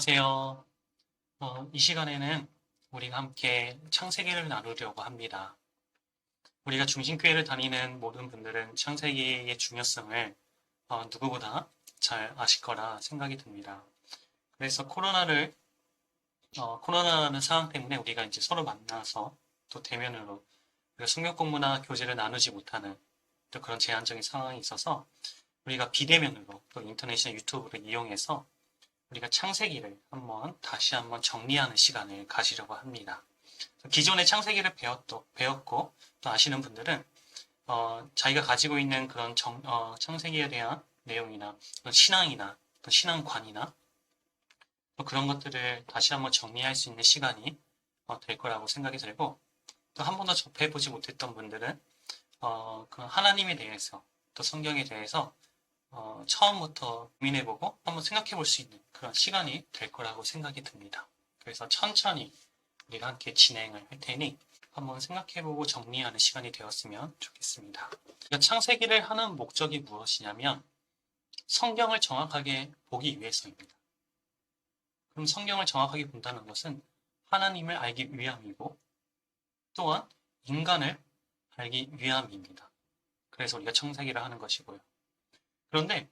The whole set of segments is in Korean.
안녕하세요. 어, 이 시간에는 우리가 함께 창세기를 나누려고 합니다. 우리가 중심교회를 다니는 모든 분들은 창세기의 중요성을 어, 누구보다 잘 아실 거라 생각이 듭니다. 그래서 코로나를 어, 코로나라는 상황 때문에 우리가 이제 서로 만나서 또 대면으로 성경 공부나 교제를 나누지 못하는 또 그런 제한적인 상황이 있어서 우리가 비대면으로 또 인터넷이나 유튜브를 이용해서 우리가 창세기를 한번 다시 한번 정리하는 시간을 가지려고 합니다. 기존의 창세기를 배웠도, 배웠고 또 아시는 분들은 어, 자기가 가지고 있는 그런 정- 어, 창세기에 대한 내용이나 신앙이나 또 신앙관이나 또 그런 것들을 다시 한번 정리할 수 있는 시간이 어, 될 거라고 생각이 들고 또 한 번도 접해보지 못했던 분들은 어, 그 하나님에 대해서 또 성경에 대해서 어, 처음부터 고민해보고 한번 생각해볼 수 있는 그런 시간이 될 거라고 생각이 듭니다. 그래서 천천히 우리가 함께 진행을 할 테니 한번 생각해보고 정리하는 시간이 되었으면 좋겠습니다. 창세기를 하는 목적이 무엇이냐면 성경을 정확하게 보기 위해서입니다. 그럼 성경을 정확하게 본다는 것은 하나님을 알기 위함이고 또한 인간을 알기 위함입니다. 그래서 우리가 창세기를 하는 것이고요. 그런데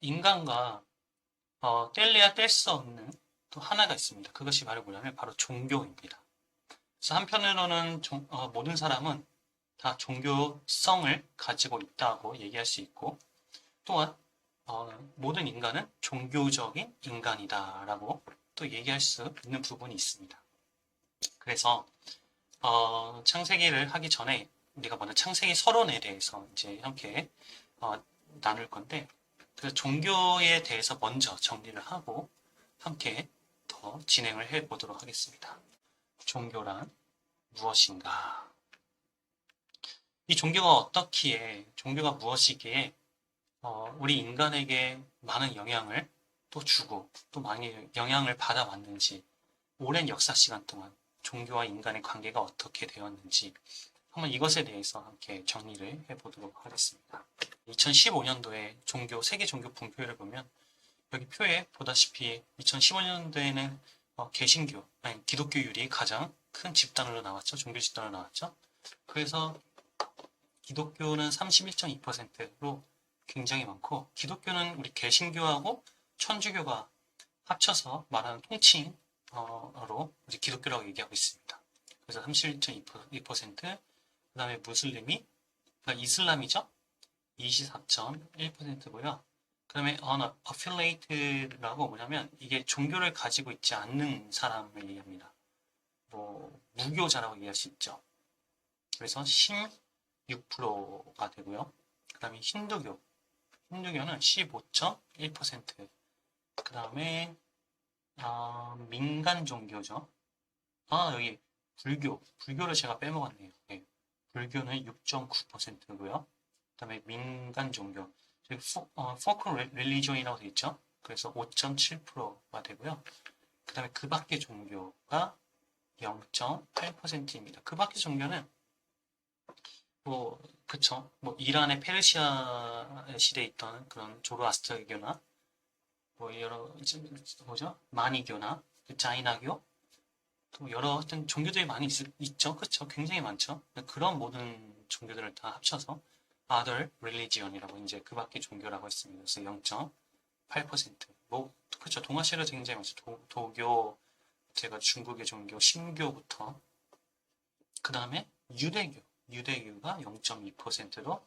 인간과 어, 뗄래야 뗄 수 없는 또 하나가 있습니다. 그것이 바로 뭐냐면 바로 종교입니다. 그래서 한편으로는 종- 어, 모든 사람은 다 종교성을 가지고 있다고 얘기할 수 있고 또한 어, 모든 인간은 종교적인 인간이다라고 또 얘기할 수 있는 부분이 있습니다. 그래서 어, 창세기를 하기 전에 우리가 먼저 창세기 서론에 대해서 이제 함께 어, 나눌 건데 그 종교에 대해서 먼저 정리를 하고 함께 더 진행을 해 보도록 하겠습니다. 종교란 무엇인가? 이 종교가 어떻기에 종교가 무엇이기에 어, 우리 인간에게 많은 영향을 또 주고 또 많이 영향을 받아왔는지 오랜 역사 시간 동안 종교와 인간의 관계가 어떻게 되었는지 한번 이것에 대해서 함께 정리를 해보도록 하겠습니다. 2015년도에 종교, 세계 종교 분표를 보면 여기 표에 보다시피 2015년도에는 어, 개신교, 아니 기독교율이 가장 큰 집단으로 나왔죠. 종교 집단으로 나왔죠. 그래서 기독교는 31.2%로 굉장히 많고 기독교는 우리 개신교하고 천주교가 합쳐서 말하는 통칭어로 우리 기독교라고 얘기하고 있습니다. 그래서 31.2%, 그 다음에 무슬림이, 그러니까 이슬람이죠. 24.1%고요. 그 다음에 unaffiliated라고 뭐냐면 이게 종교를 가지고 있지 않는 사람을 얘기합니다. 뭐 무교자라고 얘기할 수 있죠. 그래서 16%가 되고요. 그 다음에 힌두교. 힌두교는 15.1%. 그 다음에 아, 민간 종교죠. 아 여기 불교. 불교를 제가 빼먹었네요. 네. 불교는 6.9%고요. 그다음에 민간 종교, 어, 포크 릴리존이라고 되어 있죠. 그래서 5.7%가 되고요. 그 다음에 그 밖의 종교가 0.8%입니다. 그 밖의 종교는 뭐 그쵸, 뭐 이란의 페르시아 시대에 있던 그런 조로아스터교나 뭐 여러 뭐죠 마니교나 그 자이나교 또 여러 어떤 종교들이 많이 있, 죠 그쵸? 굉장히 많죠. 그런 모든 종교들을 다 합쳐서 other religion이라고 이제 그 밖의 종교라고 했습니다. 그래서 0.8%. 뭐, 그쵸. 동아시아로 굉장히 많죠. 도, 도교, 제가 중국의 종교, 신교부터. 그 다음에 유대교. 유대교가 0.2%로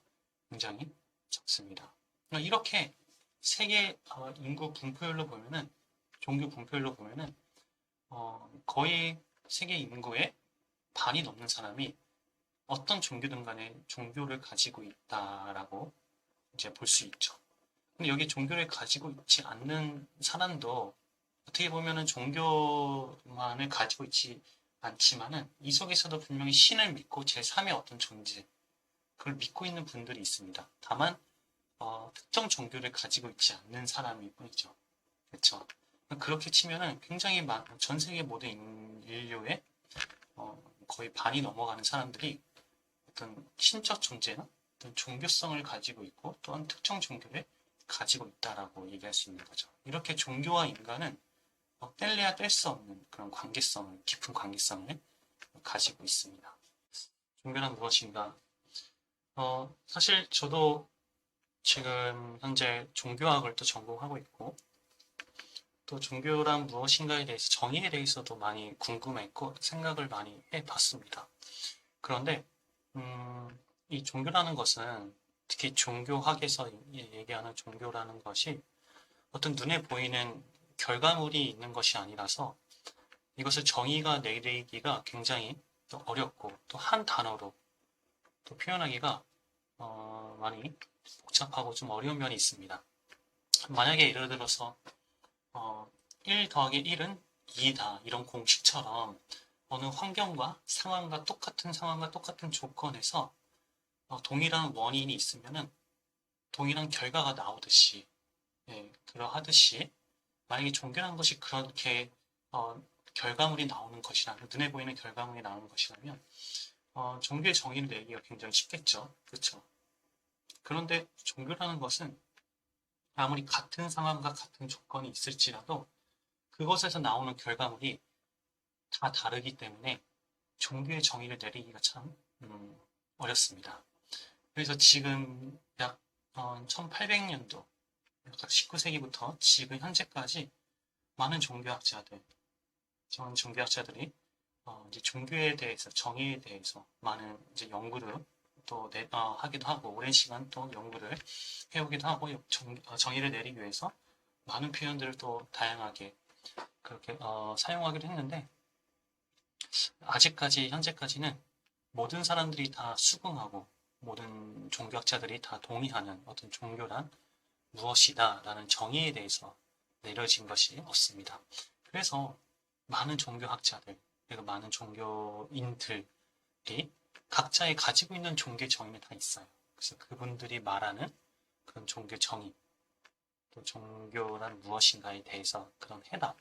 굉장히 적습니다. 그러니까 이렇게 세계 어, 인구 분포율로 보면은, 종교 분포율로 보면은, 어, 거의 세계 인구의 반이 넘는 사람이 어떤 종교든 간에 종교를 가지고 있다라고 이제 볼 수 있죠. 근데 여기 종교를 가지고 있지 않는 사람도 어떻게 보면은 종교만을 가지고 있지 않지만은 이 속에서도 분명히 신을 믿고 제3의 어떤 존재 그걸 믿고 있는 분들이 있습니다. 다만 어, 특정 종교를 가지고 있지 않는 사람일 뿐이죠. 그렇죠. 그렇게 치면은 굉장히 많, 전 세계 모든 인류의 어, 거의 반이 넘어가는 사람들이 어떤 신적 존재나 어떤 종교성을 가지고 있고 또한 특정 종교를 가지고 있다라고 얘기할 수 있는 거죠. 이렇게 종교와 인간은 어, 뗄래야 뗄 수 없는 그런 관계성을, 깊은 관계성을 가지고 있습니다. 종교란 무엇인가? 어, 사실 저도 지금 현재 종교학을 또 전공하고 있고, 또 종교란 무엇인가에 대해서 정의에 대해서도 많이 궁금했고 생각을 많이 해봤습니다. 그런데 음, 이 종교라는 것은 특히 종교학에서 얘기하는 종교라는 것이 어떤 눈에 보이는 결과물이 있는 것이 아니라서 이것을 정의가 내리기가 굉장히 또 어렵고 또 한 단어로 또 표현하기가 어, 많이 복잡하고 좀 어려운 면이 있습니다. 만약에 예를 들어서 어, 1 더하기 1은 2다 이런 공식처럼 어느 환경과 상황과 똑같은 상황과 똑같은 조건에서 어, 동일한 원인이 있으면은 동일한 결과가 나오듯이 예, 그러하듯이 만약에 종교라는 것이 그렇게 어, 결과물이 나오는 것이라면 눈에 보이는 결과물이 나오는 것이라면 어, 종교의 정의를 내기가 굉장히 쉽겠죠. 그렇죠? 그런데 종교라는 것은 아무리 같은 상황과 같은 조건이 있을지라도 그것에서 나오는 결과물이 다 다르기 때문에 종교의 정의를 내리기가 참 음, 어렵습니다. 그래서 지금 약 1800년도, 약 19세기부터 지금 현재까지 많은 종교학자들, 전 종교학자들이 어, 이제 종교에 대해서 정의에 대해서 많은 이제 연구를 또 내, 어, 하기도 하고 오랜 시간 또 연구를 해오기도 하고 정, 어, 정의를 내리기 위해서 많은 표현들을 또 다양하게 그렇게 어, 사용하기도 했는데 아직까지 현재까지는 모든 사람들이 다 수긍하고 모든 종교학자들이 다 동의하는 어떤 종교란 무엇이다라는 정의에 대해서 내려진 것이 없습니다. 그래서 많은 종교학자들 그리고 많은 종교인들이 각자의 가지고 있는 종교 정의는 다 있어요. 그래서 그분들이 말하는 그런 종교 정의 또 종교란 무엇인가에 대해서 그런 해답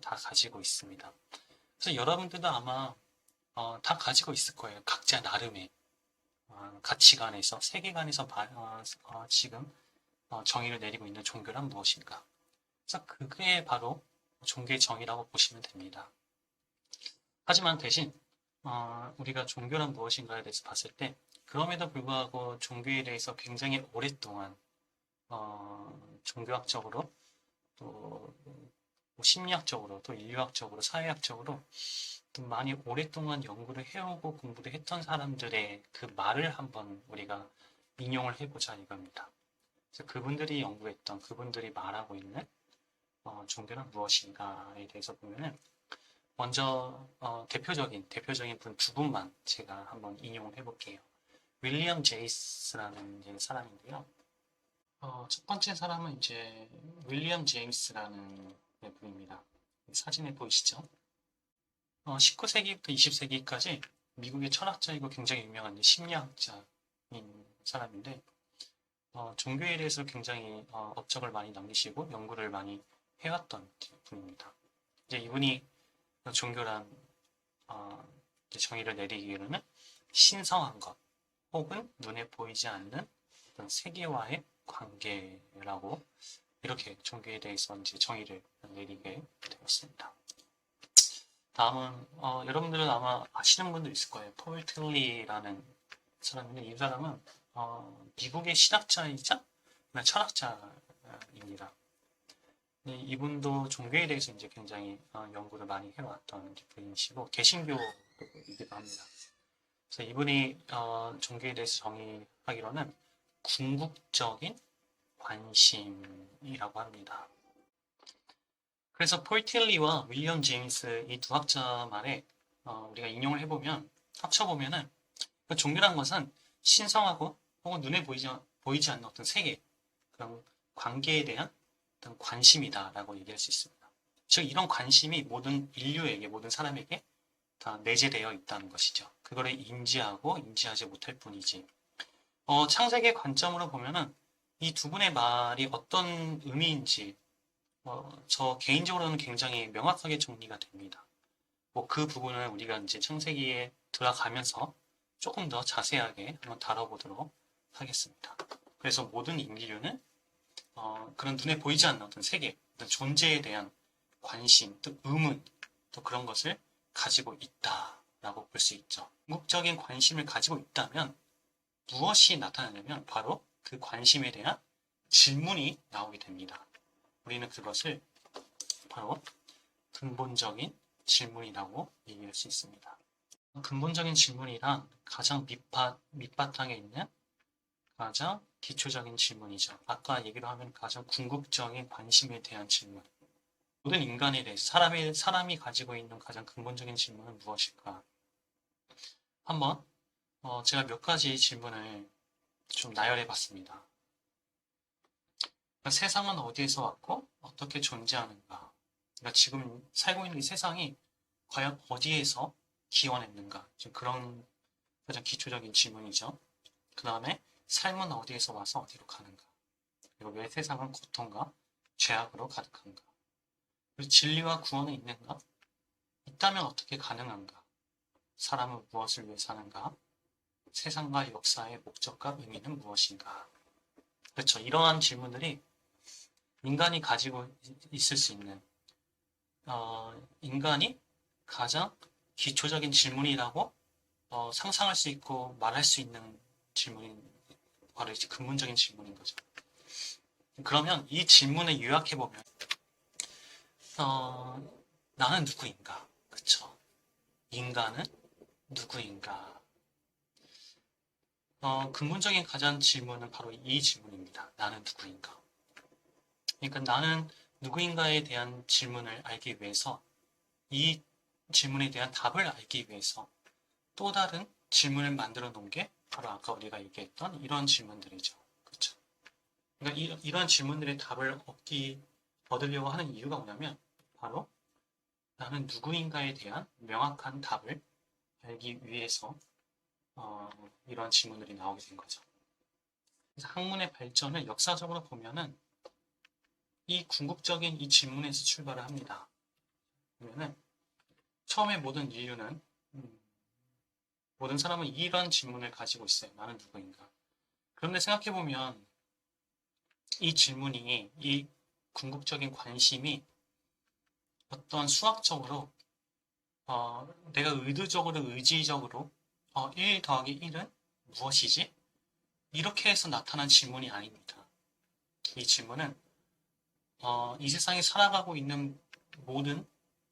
다 가지고 있습니다. 그래서 여러분들도 아마 어, 다 가지고 있을 거예요. 각자 나름의 어, 가치관에서 세계관에서 바, 어, 어, 지금 어, 정의를 내리고 있는 종교란 무엇인가. 그래서 그게 바로 종교의 정의라고 보시면 됩니다. 하지만 대신 어, 우리가 종교란 무엇인가에 대해서 봤을 때 그럼에도 불구하고 종교에 대해서 굉장히 오랫동안 어, 종교학적으로 또뭐 심리학적으로 또 인류학적으로 사회학적으로 또 많이 오랫동안 연구를 해오고 공부를 했던 사람들의 그 말을 한번 우리가 인용을 해보자 이겁니다. 그래서 그분들이 연구했던 그분들이 말하고 있는 어, 종교는 무엇인가에 대해서 보면은 먼저 어, 대표적인 대표적인 분 두 분만 제가 한번 인용을 해볼게요. 윌리엄 제이스라는 사람인데요. 어, 첫 번째 사람은 이제 윌리엄 제임스라는 분입니다. 사진에 보이시죠? 어, 19세기부터 20세기까지 미국의 철학자이고 굉장히 유명한 심리학자인 사람인데 어, 종교에 대해서 굉장히 어, 업적을 많이 남기시고 연구를 많이 해왔던 분입니다. 이제 이분이 종교란 어, 정의를 내리기로는 신성한 것 혹은 눈에 보이지 않는 어떤 세계와의 관계라고 이렇게 종교에 대해서 이제 정의를 내리게 되었습니다. 다음은 어, 여러분들은 아마 아시는 분도 있을 거예요. 폴 틀리라는 사람인데 이 사람은 어, 미국의 신학자이자 철학자입니다. 네, 이분도 종교에 대해서 이제 굉장히 어, 연구를 많이 해왔던 분이시고 개신교이기도 합니다. 그래서 이분이 어, 종교에 대해서 정의하기로는 궁극적인 관심이라고 합니다. 그래서 폴 틸리와 윌리엄 제임스 이 두 학자 말에 어, 우리가 인용을 해보면 합쳐보면은 그 종교란 것은 신성하고 혹은 눈에 보이지, 보이지 않는 어떤 세계 그런 관계에 대한 어떤 관심이다라고 얘기할 수 있습니다. 즉 이런 관심이 모든 인류에게 모든 사람에게 다 내재되어 있다는 것이죠. 그거를 인지하고 인지하지 못할 뿐이지. 어, 창세기 관점으로 보면은 이 두 분의 말이 어떤 의미인지 어, 저 개인적으로는 굉장히 명확하게 정리가 됩니다. 뭐 그 부분을 우리가 이제 창세기에 들어가면서 조금 더 자세하게 한번 다뤄보도록 하겠습니다. 그래서 모든 인류는 어, 그런 눈에 보이지 않는 어떤 세계, 어떤 존재에 대한 관심, 또 의문, 또 그런 것을 가지고 있다라고 볼 수 있죠. 궁극적인 관심을 가지고 있다면 무엇이 나타나냐면 바로 그 관심에 대한 질문이 나오게 됩니다. 우리는 그것을 바로 근본적인 질문이라고 얘기할 수 있습니다. 근본적인 질문이란 가장 밑바, 밑바탕에 있는 가장 기초적인 질문이죠. 아까 얘기로 하면 가장 궁극적인 관심에 대한 질문. 모든 인간에 대해서 사람이, 사람이 가지고 있는 가장 근본적인 질문은 무엇일까? 한번 어, 제가 몇 가지 질문을 좀 나열해 봤습니다. 그러니까 세상은 어디에서 왔고 어떻게 존재하는가? 그러니까 지금 살고 있는 이 세상이 과연 어디에서 기원했는가? 지금 그런 가장 기초적인 질문이죠. 그 다음에 삶은 어디에서 와서 어디로 가는가? 그리고 왜 세상은 고통과 죄악으로 가득한가? 그리고 진리와 구원은 있는가? 있다면 어떻게 가능한가? 사람은 무엇을 위해 사는가? 세상과 역사의 목적과 의미는 무엇인가? 그렇죠. 이러한 질문들이 인간이 가지고 있을 수 있는 어, 인간이 가장 기초적인 질문이라고 어, 상상할 수 있고 말할 수 있는 질문이 바로 이제 근본적인 질문인 거죠. 그러면 이 질문을 요약해 보면 어, 나는 누구인가? 그쵸? 인간은 누구인가? 어, 근본적인 가장 질문은 바로 이 질문입니다. 나는 누구인가? 그러니까 나는 누구인가에 대한 질문을 알기 위해서 이 질문에 대한 답을 알기 위해서 또 다른 질문을 만들어 놓은 게 바로 아까 우리가 얘기했던 이런 질문들이죠. 그렇죠? 그러니까 이, 이런 질문들의 답을 얻기 얻으려고 하는 이유가 뭐냐면 바로 나는 누구인가에 대한 명확한 답을 알기 위해서 어, 이런 질문들이 나오게 된 거죠. 그래서 학문의 발전을 역사적으로 보면은 이 궁극적인 이 질문에서 출발을 합니다. 그러면은 처음에 모든 인류는 음, 모든 사람은 이런 질문을 가지고 있어요. 나는 누구인가? 그런데 생각해 보면 이 질문이 이 궁극적인 관심이 어떤 수학적으로 어, 내가 의도적으로 의지적으로 어, 1 더하기 1은 무엇이지? 이렇게 해서 나타난 질문이 아닙니다. 이 질문은 어, 이 세상에 살아가고 있는 모든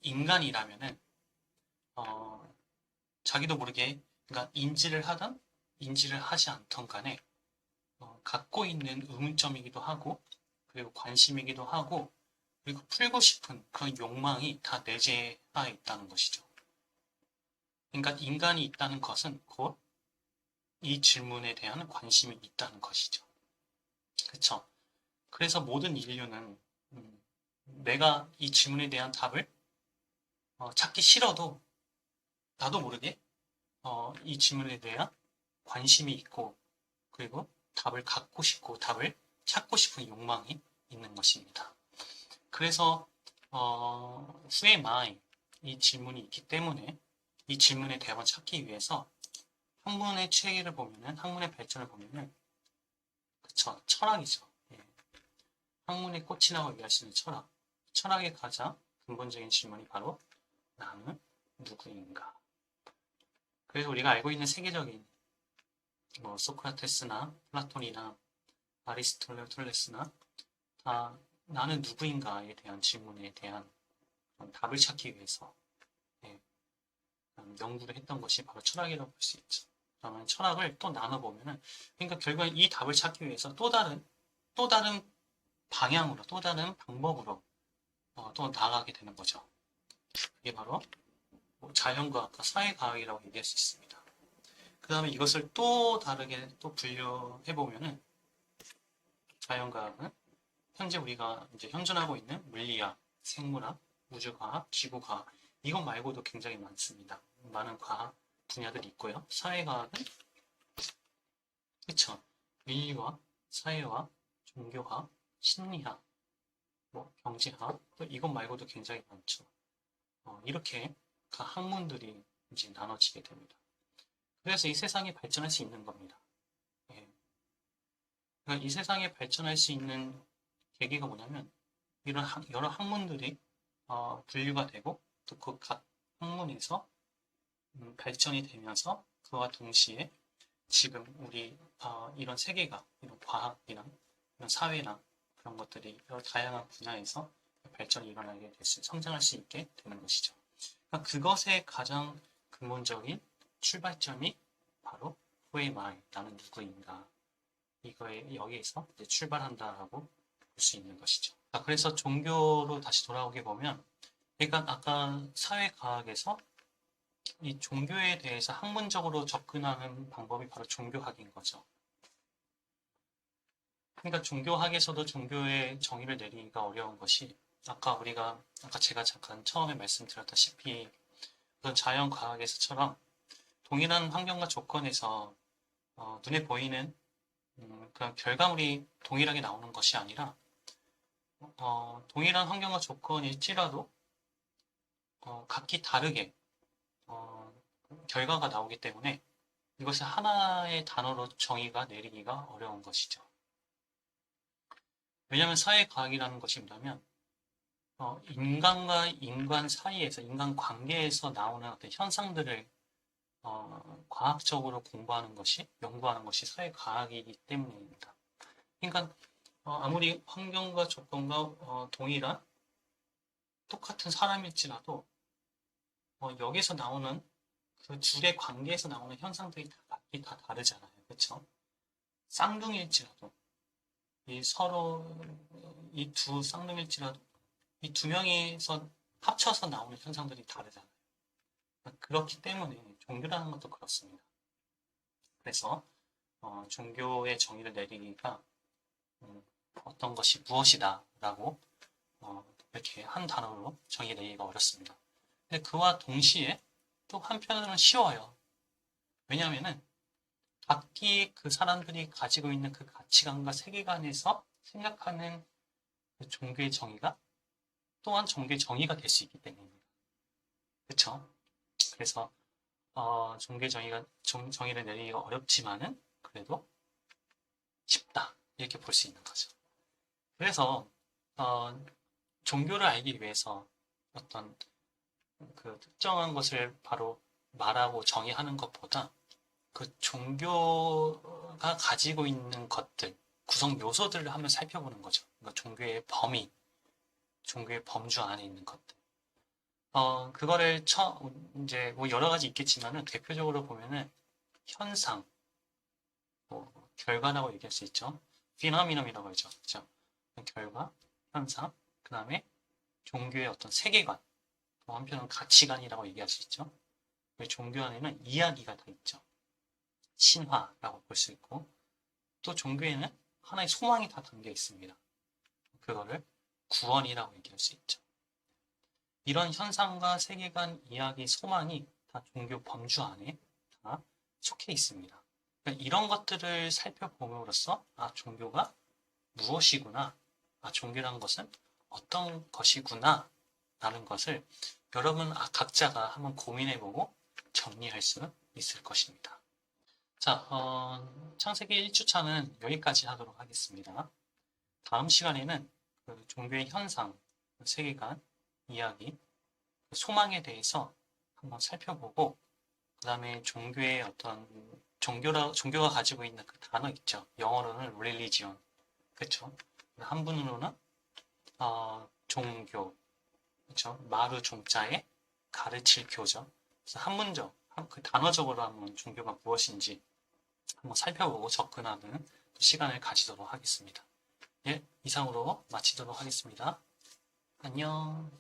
인간이라면은 어, 자기도 모르게 그러니까 인지를 하든 인지를 하지 않던 간에 어, 갖고 있는 의문점이기도 하고 그리고 관심이기도 하고 그리고 풀고 싶은 그런 욕망이 다 내재하에 있다는 것이죠. 그러니까 인간이 있다는 것은 곧 이 질문에 대한 관심이 있다는 것이죠. 그쵸? 그래서 모든 인류는 음, 내가 이 질문에 대한 답을 어, 찾기 싫어도 나도 모르게 어, 이 질문에 대한 관심이 있고 그리고 답을 갖고 싶고 답을 찾고 싶은 욕망이 있는 것입니다. 그래서 어, 후에마이 이 질문이 있기 때문에 이 질문의 대답을 찾기 위해서 학문의 체계를 보면은 학문의 발전을 보면은 그쵸 철학이죠. 예. 학문의 꽃이라고 얘기할 수 있는 철학. 철학의 가장 근본적인 질문이 바로 나는 누구인가. 그래서 우리가 알고 있는 세계적인 뭐 소크라테스나 플라톤이나 아리스토텔레스나 다 나는 누구인가에 대한 질문에 대한 답을 찾기 위해서 예, 연구를 했던 것이 바로 철학이라고 볼 수 있죠. 그러면 철학을 또 나눠보면은 그러니까 결국에 이 답을 찾기 위해서 또 다른 또 다른 방향으로 또 다른 방법으로 어, 또 나아가게 되는 거죠. 그게 바로 뭐 자연과학과 사회과학이라고 얘기할 수 있습니다. 그 다음에 이것을 또 다르게 또 분류해 보면은 자연과학은 현재 우리가 이제 현존하고 있는 물리학, 생물학, 우주과학, 지구과학 이것 말고도 굉장히 많습니다. 많은 과학 분야들이 있고요. 사회과학은 그쵸 인류학, 사회학, 종교학, 심리학, 뭐 경제학 또 이것 말고도 굉장히 많죠. 어, 이렇게 각 학문들이 이제 나눠지게 됩니다. 그래서 이 세상이 발전할 수 있는 겁니다. 예. 그러니까 이 세상에 발전할 수 있는 계기가 뭐냐면 이런 학, 여러 학문들이 어, 분류가 되고 또 그각 학문에서 음, 발전이 되면서 그와 동시에 지금 우리 어, 이런 세계가 이런 과학이나 이런 사회나 그런 것들이 여러 다양한 분야에서 발전이 일어나게 될 수, 성장할 수 있게 되는 것이죠. 그러니까 그것의 가장 근본적인 출발점이 바로 말, 나는 누구인가. 이거에, 여기에서 출발한다라고 볼 수 있는 것이죠. 자, 그래서 종교로 다시 돌아오게 보면, 그러니까 아까 사회과학에서 이 종교에 대해서 학문적으로 접근하는 방법이 바로 종교학인 거죠. 그러니까 종교학에서도 종교의 정의를 내리기가 어려운 것이 아까 우리가 아까 제가 잠깐 처음에 말씀드렸다시피 그런 자연과학에서처럼 동일한 환경과 조건에서 어, 눈에 보이는 음, 그런 결과물이 동일하게 나오는 것이 아니라 어, 동일한 환경과 조건일지라도 어, 각기 다르게 어, 결과가 나오기 때문에 이것을 하나의 단어로 정의가 내리기가 어려운 것이죠. 왜냐하면 사회과학이라는 것이 뭐냐면 어, 인간과 인간 사이에서 인간 관계에서 나오는 어떤 현상들을 어, 과학적으로 공부하는 것이 연구하는 것이 사회과학이기 때문입니다. 그러니까 어, 아무리 환경과 조건과 어, 동일한 똑같은 사람일지라도 어, 여기서 나오는 그 둘의 관계에서 나오는 현상들이 다 각기 다 다르잖아요. 그렇죠? 쌍둥이일지라도 이 서로 이 두 쌍둥이일지라도 이 두 명이서 합쳐서 나오는 현상들이 다르잖아요. 그렇기 때문에 종교라는 것도 그렇습니다. 그래서 어, 종교의 정의를 내리기가 음, 어떤 것이 무엇이다라고 어, 이렇게 한 단어로 정의 내리기가 어렵습니다. 근데 그와 동시에 또 한편으로는 쉬워요. 왜냐하면은 각기 그 사람들이 가지고 있는 그 가치관과 세계관에서 생각하는 그 종교의 정의가 또한 종교의 정의가 될 수 있기 때문입니다. 그렇죠? 그래서 어, 종교의 정의가 정, 정의를 내리기가 어렵지만은 그래도 쉽다 이렇게 볼 수 있는 거죠. 그래서 어, 종교를 알기 위해서 어떤 그 특정한 것을 바로 말하고 정의하는 것보다 그 종교가 가지고 있는 것들, 구성 요소들을 한번 살펴보는 거죠. 그러니까 종교의 범위, 종교의 범주 안에 있는 것들. 어, 그거를 처, 이제 뭐 여러 가지 있겠지만은 대표적으로 보면은 현상, 뭐 결과라고 얘기할 수 있죠. 피노미넘이라고 하죠. 그죠? 결과, 현상, 그 다음에 종교의 어떤 세계관, 또 한편은 가치관이라고 얘기할 수 있죠. 종교 안에는 이야기가 다 있죠. 신화라고 볼 수 있고, 또 종교에는 하나의 소망이 다 담겨 있습니다. 그거를 구원이라고 얘기할 수 있죠. 이런 현상과 세계관, 이야기, 소망이 다 종교 범주 안에 다 속해 있습니다. 그러니까 이런 것들을 살펴봄으로써 아 종교가 무엇이구나, 아 종교란 것은 어떤 것이구나 라는 것을 여러분 아, 각자가 한번 고민해보고 정리할 수 있을 것입니다. 자, 어, 창세기 1주차는 여기까지 하도록 하겠습니다. 다음 시간에는 그 종교의 현상, 그 세계관, 이야기, 그 소망에 대해서 한번 살펴보고 그 다음에 종교의 어떤 종교라, 종교가 가지고 있는 그 단어 있죠. 영어로는 religion. 그쵸? 한분으로는 어, 종교. 그쵸? 마루 종자에 가르칠 교죠. 그래서 한문적, 그 단어적으로 한번 종교가 무엇인지 한번 살펴보고 접근하는 시간을 가지도록 하겠습니다. 예, 이상으로 마치도록 하겠습니다. 안녕.